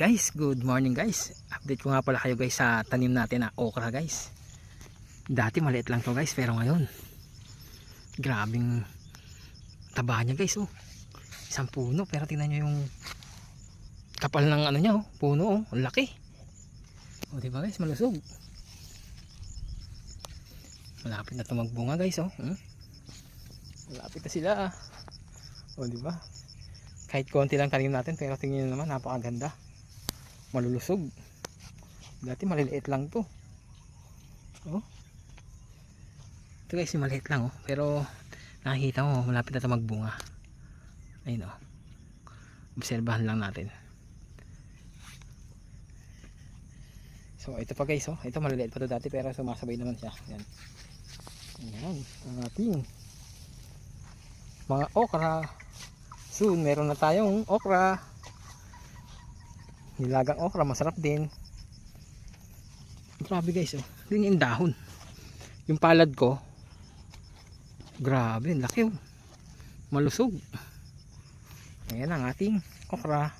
Guys, good morning guys. Update ko nga pala kayo guys sa tanim natin na okra guys. Dati maliit lang to guys pero ngayon grabing taba niya guys oh. Isang puno pero tingnan nyo yung kapal ng ano niya oh, puno oh, ang laki. O diba guys, malusog. Malapit na ito magbunga guys oh. Hmm? Malapit na sila ah. O diba? Kahit konti lang tanim natin pero tingnan nyo naman napakaganda malulusog. Dati maliliit lang to. Oh. Ito guys maliit lang oh. Pero nakikita mo malapit na ito magbunga. Ayun oh. Obserbahan lang natin. So ito pa guys oh. Ito maliliit pa to dati pero sumasabay naman siya. Yan yan ang ating mga okra. Soon meron na tayong okra nilagang okra masarap din. Grabe guys oh. Yun yung dahon yung palad ko grabe laki oh. Malusog. Ayan ang ating okra